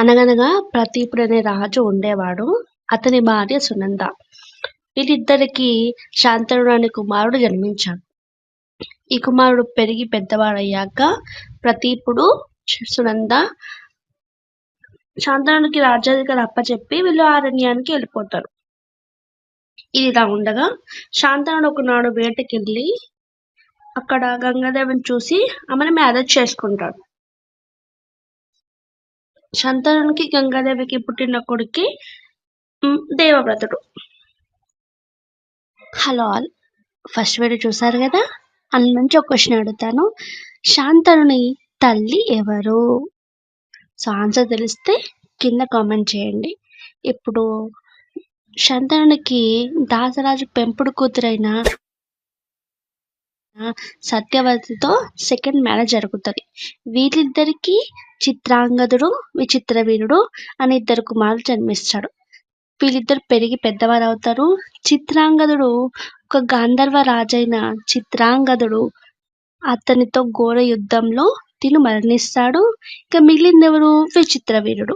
అనగనగా ప్రతీపుడు అనే రాజు ఉండేవాడు. అతని భార్య సునంద. వీరిద్దరికి శాంతనుడు అనే కుమారుడు జన్మించాడు. ఈ కుమారుడు పెరిగి పెద్దవాడయ్యాక ప్రతీపుడు సునంద శాంతనుడికి రాజ్యాధికారి అప్పచెప్పి వీళ్ళు అరణ్యానికి వెళ్ళిపోతారు. ఇది ఇలా ఉండగా శాంతనుడు ఒకనాడు వేటకెళ్ళి అక్కడ గంగాదేవిని చూసి ఆమెను మ్యారేజ్ చేసుకుంటాడు. శంతనునికి గంగాదేవికి పుట్టిన కొడుక్కి దేవవ్రతుడు. Hello all. ఫస్ట్ వీడియో చూసారు కదా? అందు నుంచి ఒక క్వశ్చన్ అడుగుతాను. శాంతనుని తల్లి ఎవరు? సో ఆన్సర్ తెలిస్తే కింద కామెంట్ చేయండి. ఇప్పుడు శంతనునికి దాసరాజు పెంపుడు కూతురైన సత్యవతితో సెకండ్ మ్యారేజ్ జరుగుతుంది. వీరిద్దరికి చిత్రాంగదుడు విచిత్ర వీరుడు అనే ఇద్దరు కుమారులు జన్మిస్తాడు వీళ్ళిద్దరు పెరిగి పెద్దవారు అవుతారు చిత్రాంగదుడు ఒక గాంధర్వ రాజైన చిత్రాంగదుడు అతనితో ఘోర యుద్ధంలో తిను మరణిస్తాడు. ఇక మిగిలిందెవరు? విచిత్ర వీరుడు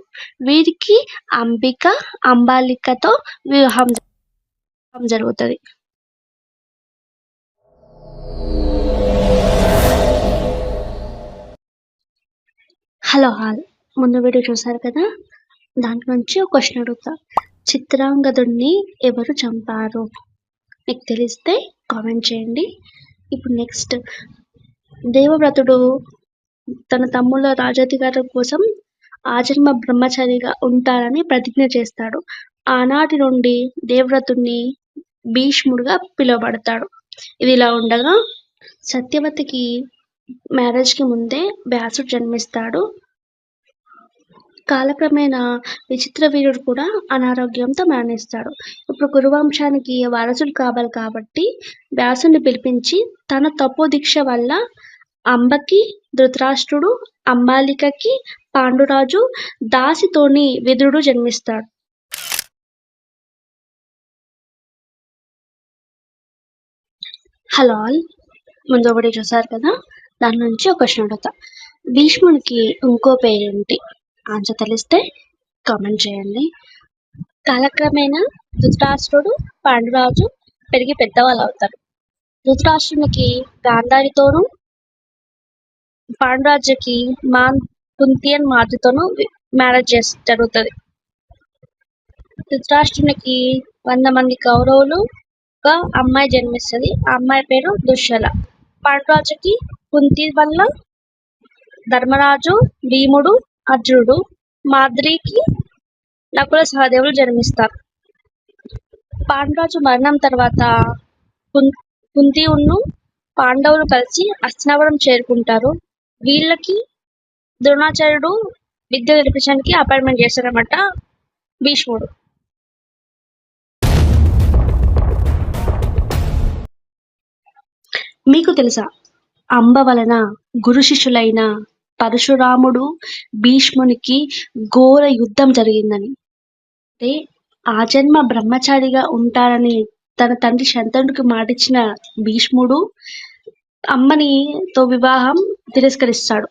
వీరికి అంబిక అంబాలికతో వివాహం జరుగుతుంది. Hello hall. ముందు వీడియో చూసారు కదా? దాంట్లో నుంచి ఒక క్వశ్చన్ అడుగుతా. చిత్రాంగదుడిని ఎవరు చంపారు? మీకు తెలిస్తే కామెంట్ చేయండి. ఇప్పుడు నెక్స్ట్. దేవవ్రతుడు తన తమ్ముళ్ళ రాజాధికారం కోసం ఆజన్మ బ్రహ్మచారిగా ఉంటారని ప్రతిజ్ఞ చేస్తాడు. ఆనాటి నుండి దేవవ్రతుడిని భీష్ముడుగా పిలువబడతాడు. ఇది ఇలా ఉండగా సత్యవతికి మ్యారేజ్కి ముందే వ్యాసుడు జన్మిస్తాడు. కాలక్రమేణా విచిత్ర వీరుడు కూడా అనారోగ్యంతో మరణిస్తాడు. ఇప్పుడు కురువంశానికి వారసుడు కావాలి కాబట్టి వ్యాసుని పిలిపించి తన తపోదీక్ష వల్ల అంబకి ధృతరాష్ట్రుడు అంబాలికకి పాండురాజు దాసితోని విదురుడు జన్మిస్తాడు. Hello all. ముందు ఒకటి చూసారు కదా? దాని నుంచి ఒక క్వశ్చన్ అడుగుతా. భీష్మునికి ఇంకో పేరేంటి? ఆన్సర్ తెలిస్తే కామెంట్ చేయండి. కాలక్రమేణా ధృతరాష్ట్రుడు పాండురాజు పెరిగి పెద్దవాళ్ళు అవుతారు. ధృతరాష్ట్రునికి గాంధారితోనూ పాండురాజుకి మా కుంతియన్ మాతతోనూ మ్యారేజ్ చేసి జరుగుతుంది. ధృతరాష్ట్రునికి వంద మంది కౌరవులు ఒక అమ్మాయి జన్మిస్తుంది. ఆ అమ్మాయి పేరు దుశ్శల. పాండురాజుకి కుంతి వల్ల ధర్మరాజు భీముడు అర్జునుడు మాద్రికి నకుల సహదేవులు జన్మిస్తారు. పాండురాజు మరణం తర్వాత కుం- కుంతి ఉన్ను పాండవులు కలిసి హస్తినాపురం చేరుకుంటారు. వీళ్ళకి ద్రోణాచార్యుడు విద్య నేర్పించడానికి అపాయింట్మెంట్ చేస్తారన్నమాట భీష్ముడు. మీకు తెలుసా? అంబ వలన గురు శిష్యులైన పరశురాముడు భీష్మునికి ఘోర యుద్ధం జరిగిందని. అంటే ఆ జన్మ బ్రహ్మచారిగా ఉంటారని తన తండ్రి శంతనుడికి మాటిచ్చిన భీష్ముడు అమ్మని తో వివాహం తిరస్కరిస్తాడు.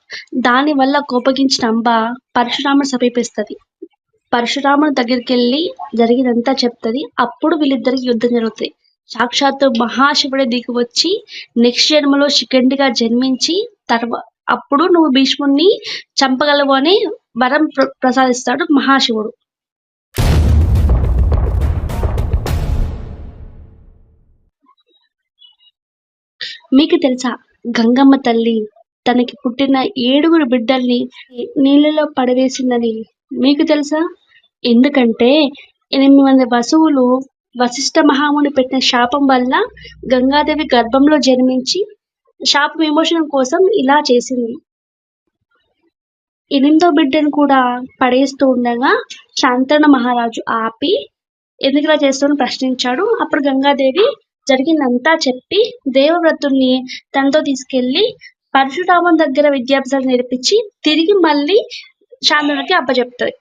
దాని వల్ల కోపగించిన అంబ పరశురాముడు సమీపిస్తుంది. పరశురాముడి దగ్గరికి వెళ్ళి జరిగినంతా చెప్తుంది. అప్పుడు వీళ్ళిద్దరికి యుద్ధం జరుగుతుంది. సాక్షాత్తు మహాశివుడే దిగి వచ్చి నెక్స్ట్ జన్మలో శిఖండిగా జన్మించి తర్వా అప్పుడు నువ్వు భీష్ముడిని చంపగలవు అని వరం ప్ర- ప్రసాదిస్తాడు మహాశివుడు. మీకు తెలుసా గంగమ్మ తల్లి తనకి పుట్టిన ఏడుగురు బిడ్డల్ని నీళ్ళలో పడవేసిందని మీకు తెలుసా? ఎందుకంటే ఎనిమిది మంది వసువులు వశిష్ఠ మహాముని పెట్టిన శాపం వల్ల గంగాదేవి గర్భంలో జన్మించి శాప విమోచనం కోసం ఇలా చేసింది. ఎనిమిదో బిడ్డను కూడా పడేస్తూ ఉండగా శాంతన మహారాజు ఆపి ఎందుకు ఇలా చేస్తామని ప్రశ్నించాడు. అప్పుడు గంగాదేవి జరిగిందంతా చెప్పి దేవవ్రతుల్ని తనతో తీసుకెళ్ళి పరశురామం దగ్గర విద్యాభ్యాసాలు నేర్పించి తిరిగి మళ్ళీ శాంతనకి అప్పచెప్తాయి